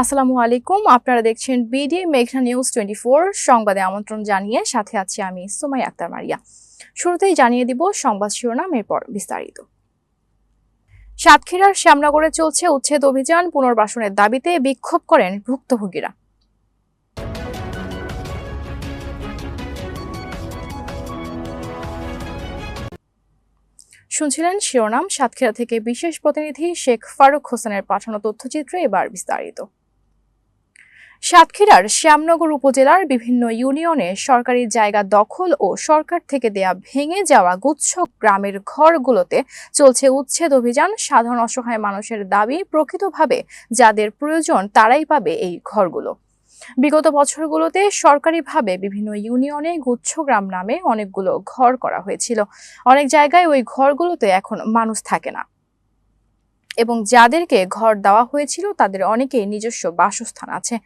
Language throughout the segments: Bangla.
আসসালামু আলাইকুম। আপনারা দেখছেন বিডি মেঘনা নিউজ টোয়েন্টি সংবাদে আমন্ত্রণ জানিয়ে সাথে আছি আমি সুমাই আক্তার মারিয়া। শুরুতেই জানিয়ে দিব সংবাদ শিরোনাম, এরপর বিস্তারিত। সাতক্ষীরার শ্যামনগরে চলছে উচ্ছেদ অভিযান, পুনর্বাসনের দাবিতে বিক্ষোভ করেন ভুক্তভোগীরা। শুনছিলেন শিরোনাম, সাতক্ষীরা থেকে বিশেষ প্রতিনিধি শেখ ফারুক হোসেনের পাঠানো তথ্যচিত্রে, এবার বিস্তারিত। সাতক্ষীরার শ্যামনগর উপজেলার বিভিন্ন ইউনিয়নে সরকারি জায়গা দখল ও সরকার থেকে দেয়া ভেঙে যাওয়া গুচ্ছ গ্রামের ঘরগুলোতে চলছে উচ্ছেদ অভিযান। সাধারণ অসহায় মানুষের দাবি, প্রকৃতভাবে যাদের প্রয়োজন তারাই পাবে এই ঘরগুলো। বিগত বছরগুলোতে সরকারিভাবে বিভিন্ন ইউনিয়নে গুচ্ছগ্রাম নামে অনেকগুলো ঘর করা হয়েছিল। অনেক জায়গায় ওই ঘরগুলোতে এখন মানুষ থাকে না। এবং যাদেরকে ঘর দেওয়া হয়েছিল, তাদের অনেকেই নিজস্ব বাসস্থান আছে।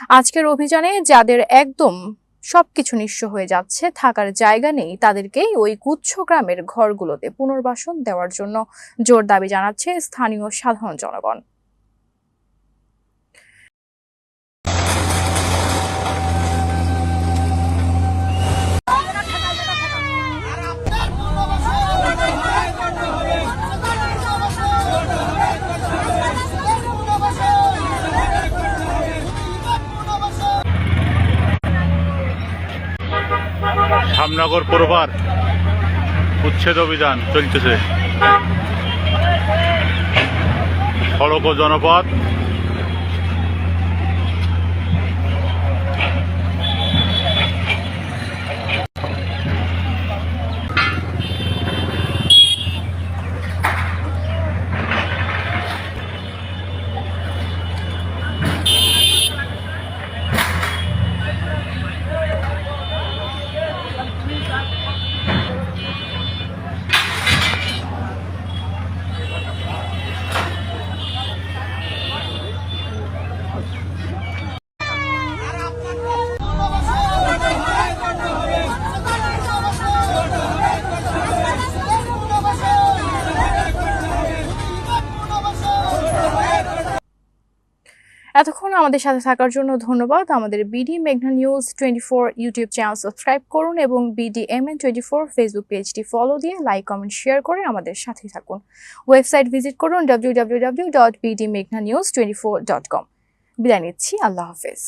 আজকের অভিযানে যাদের একদম সবকিছু নিঃস্ব হয়ে যাচ্ছে, থাকার জায়গা নেই, তাদেরকেই ওই কুচ্ছ গ্রামের ঘরগুলোতে পুনর্বাসন দেওয়ার জন্য জোর দাবি জানাচ্ছে স্থানীয় সাধারণ জনগণ। শ্যামনগর পৌরবার উচ্ছেদ অভিযান চলতেছে। সড়ক ও জনপথ এতক্ষণ আমাদের সাথে থাকার জন্য ধন্যবাদ। আমাদের বিডি মেঘনা news twenty four YouTube channel subscribe করুন এবং BD M N twenty four Facebook পেজটি ফলো দিয়ে লাইক কমেন্ট শেয়ার করে আমাদের সাথে থাকুন। ওয়েবসাইট ভিজিট করুন W W W dot BD মেঘনা news twenty four dot com বিদায় নিচ্ছি। আল্লাহ হাফেজ।